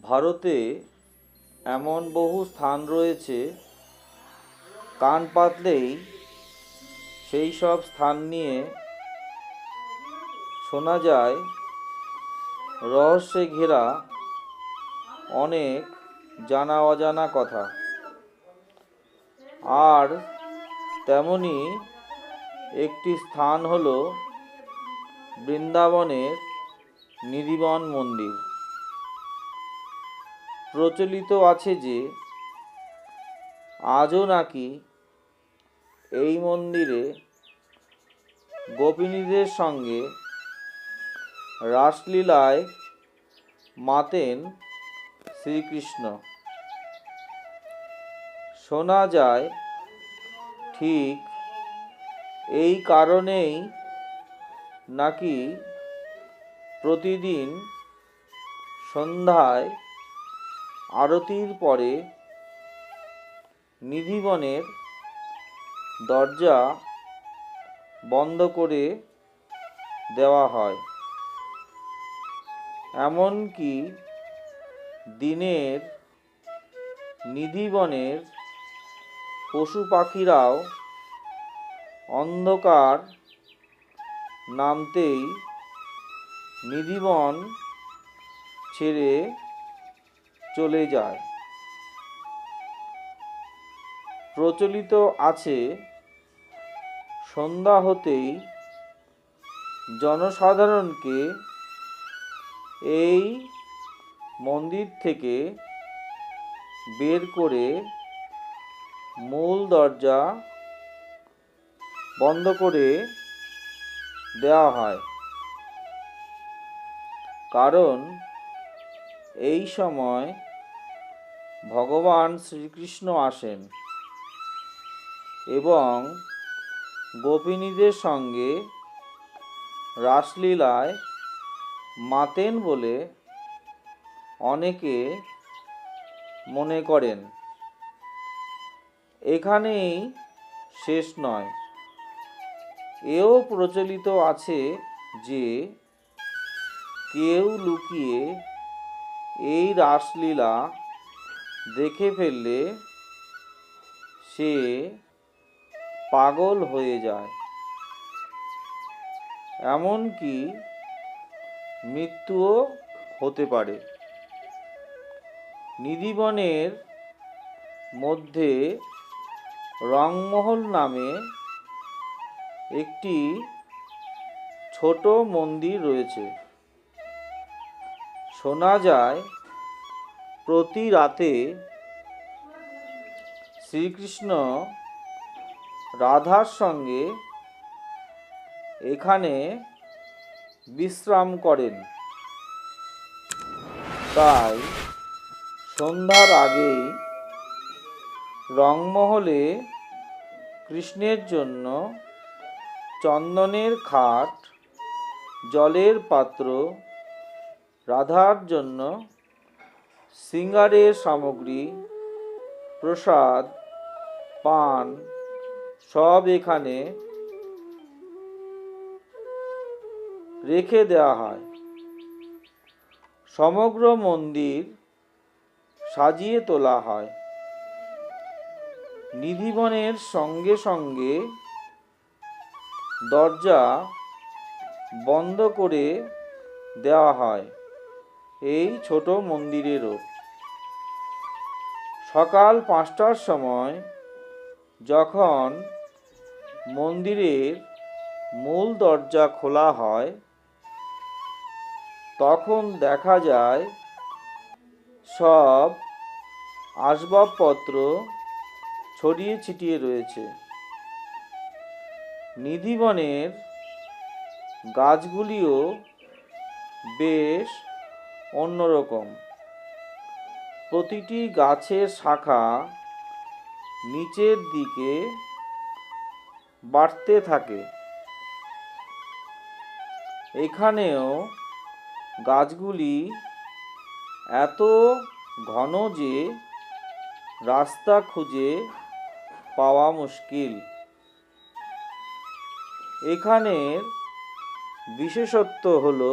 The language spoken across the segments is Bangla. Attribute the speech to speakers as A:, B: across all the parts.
A: ভারতে এমন বহু স্থান রয়েছে, কান পাতলেই সেই সব স্থান নিয়ে শোনা যায়, রহস্যে ঘেরা অনেক জানা অজানা কথা। আর তেমনি একটি স্থান হলো বৃন্দাবনের নিধিবন মন্দির। প্রচলিত আছে যে, আজও নাকি এই মন্দিরে গোপিনীদের সঙ্গে রাসলীলায় মাতেন শ্রীকৃষ্ণ। শোনা যায়, ঠিক এই কারণেই নাকি প্রতিদিন সন্ধ্যায় আরতির পরে নিধিবনের দরজা বন্ধ করে দেওয়া হয়। এমনকি দিনের নিধিবনের পশু পাখিরাও অন্ধকার নামতেই নিধিবন ছেড়ে চলে যায়। প্রচলিত আছে, সন্ধ্যা হতেই জনসাধারণকে এই মন্দির থেকে বের করে মূল দরজা বন্ধ করে দেওয়া হয়। কারণ এই সময় ভগবান শ্রীকৃষ্ণ আসেন এবং গোপিনীদের সঙ্গে রাসলীলায় মাতেন বলে অনেকে মনে করেন। এখানেই শেষ নয়। এও প্রচলিত আছে যে কেউ লুকিয়ে এই রাসলীলা দেখে ফেললে সে পাগল হয়ে যায়। এমনকি মৃত্যুও হতে পারে। নিধিবনের মধ্যে রংমহল নামে একটি ছোট মন্দির রয়েছে। শোনা যায়, প্রতি রাতে শ্রীকৃষ্ণ রাধার সঙ্গে এখানে বিশ্রাম করেন। তাই সন্ধ্যার আগেই রংমহলে কৃষ্ণের জন্য চন্দনের খাট, জলের পাত্র রাধার জন্য সিঙ্গারের সামগ্রী, প্রসাদ, পান সব এখানে রেখে দেওয়া হয়। সমগ্র মন্দির সাজিয়ে তোলা হয়। নিধিবনের সঙ্গে সঙ্গে দরজা বন্ধ করে দেওয়া হয়। এই ছোট মন্দিরেরও। সকাল পাঁচটার সময় যখন মন্দিরের মূল দরজা খোলা হয়, তখন দেখা যায় সব আসবাবপত্র ছড়িয়ে ছিটিয়ে রয়েছে। নিধিবনের গাছগুলিও বেশ অন্যরকম। প্রতিটি গাছের শাখা নিচের দিকে বাড়তে থাকে। এখানেও গাছগুলি এত ঘন যে রাস্তা খুঁজে পাওয়া মুশকিল। এখানের বিশেষত্ব হলো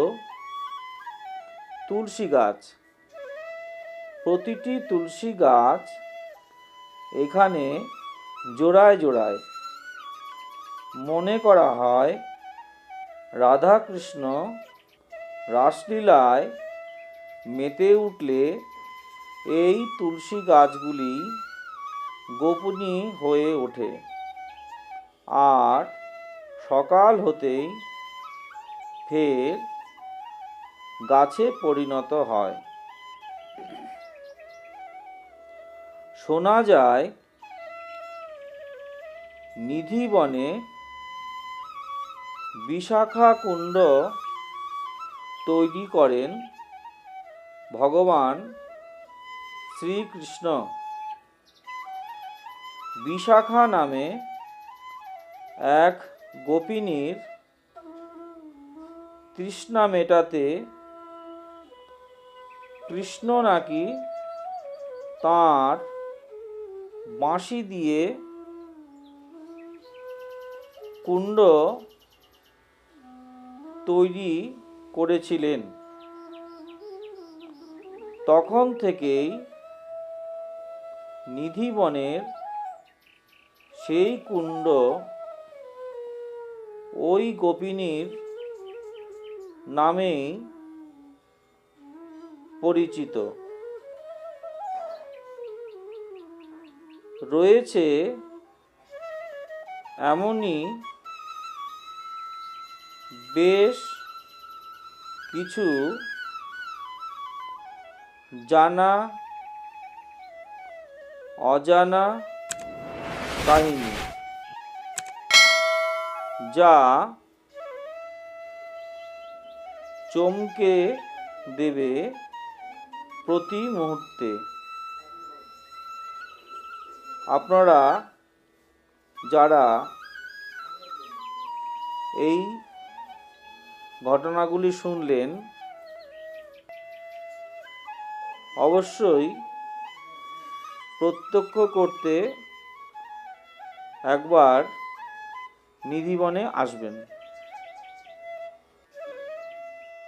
A: তুলসী গাছ। প্রতিটি তুলসী গাছ এখানে জোড়ায় জোড়ায়। মনে করা হয় রাধাকৃষ্ণ রাসলীলায় মেতে উঠলে এই তুলসী গাছগুলি গোপনী হয়ে ওঠে। আর সকাল হতেই ফের গাছে পরিণত হয়। শোনা যায়, নিধিবনে বিশাখা কুণ্ড তৈরি করেন ভগবান শ্রীকৃষ্ণ। বিশাখা নামে এক গোপিনীর তৃষ্ণা মেটাতে কৃষ্ণ নাকি তাঁর বাঁশি দিয়ে কুণ্ড তৈরি করেছিলেন? তখন থেকেই নিধিবনের সেই কুণ্ড ওই গোপিনীর নামেই পরিচিত। রয়েছে এমনই বেশ কিছু জানা অজানা কাহিনী যা চমকে দেবে প্রতি মুহূর্তে। আপনারা যারা এই ঘটনাগুলি শুনলেন অবশ্যই প্রত্যক্ষ করতে একবার নিধিবনে আসবেন।